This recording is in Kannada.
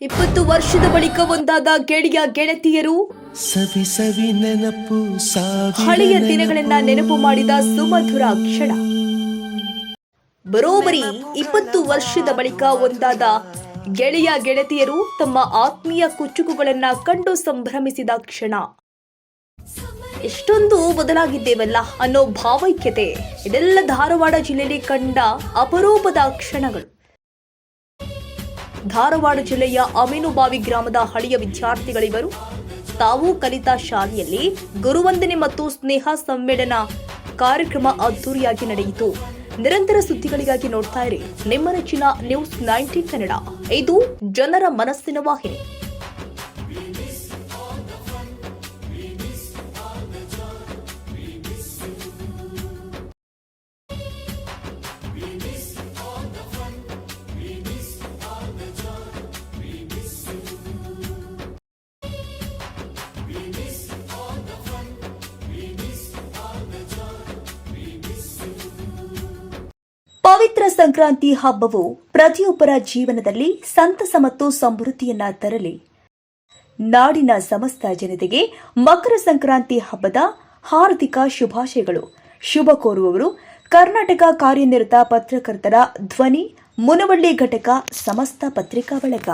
ಇಪ್ಪತ್ತು ವರ್ಷದ ಬಳಿಕ ಒಂದಾದ ಗೆಳೆಯ ಗೆಳತಿಯರು ಸವಿ ಸವಿ ನೆನಪು ಹಳೆಯ ದಿನಗಳಿಂದ ನೆನಪು ಮಾಡಿದ ಸುಮಧುರ ಕ್ಷಣ. ಬರೋಬರಿ ಇಪ್ಪತ್ತು ವರ್ಷದ ಬಳಿಕ ಒಂದಾದ ಗೆಳೆಯ ಗೆಳತಿಯರು ತಮ್ಮ ಆತ್ಮೀಯ ಕುಚುಕುಗಳನ್ನ ಕಂಡು ಸಂಭ್ರಮಿಸಿದ ಕ್ಷಣ. ಎಷ್ಟೊಂದು ಬದಲಾಗಿದ್ದೇವಲ್ಲ ಅನ್ನೋ ಭಾವೈಕ್ಯತೆ ಇದೆಲ್ಲ ಧಾರವಾಡ ಜಿಲ್ಲೆಯಲ್ಲಿ ಕಂಡ ಅಪರೂಪದ ಕ್ಷಣಗಳು. ಧಾರವಾಡ ಜಿಲ್ಲೆಯ ಅಮೀನುಬಾವಿ ಗ್ರಾಮದ ಹಳೆಯ ವಿದ್ಯಾರ್ಥಿಗಳಿವರು ತಾವು ಕಲಿತ ಶಾಲೆಯಲ್ಲಿ ಗುರುವಂದನೆ ಮತ್ತು ಸ್ನೇಹ ಸಮ್ಮೇಳನ ಕಾರ್ಯಕ್ರಮ ಅದ್ದೂರಿಯಾಗಿ ನಡೆಯಿತು. ನಿರಂತರ ಸುದ್ದಿಗಳಿಗಾಗಿ ನೋಡ್ತಾ ಇರಿ. ನಿಮ್ಮ ನೆಚ್ಚಿನ ನ್ಯೂಸ್ ನೈಂಟಿ ಕನ್ನಡ. ಇದು ಜನರ ಮನಸ್ಸಿನ ವಾಹಿನಿ. ಪವಿತ್ರ ಸಂಕ್ರಾಂತಿ ಹಬ್ಬವು ಪ್ರತಿಯೊಬ್ಬರ ಜೀವನದಲ್ಲಿ ಸಂತಸ ಮತ್ತು ಸಮೃದ್ಧಿಯನ್ನ ತರಲಿ. ನಾಡಿನ ಸಮಸ್ತ ಜನತೆಗೆ ಮಕರ ಸಂಕ್ರಾಂತಿ ಹಬ್ಬದ ಹಾರ್ದಿಕ ಶುಭಾಶಯಗಳು. ಶುಭ ಕೋರುವವರು ಕರ್ನಾಟಕ ಕಾರ್ಯನಿರತ ಪತ್ರಕರ್ತರ ಧ್ವನಿ ಮುನವಳ್ಳಿ ಘಟಕ ಸಮಸ್ತ ಪತ್ರಿಕಾ ಬಳಗ.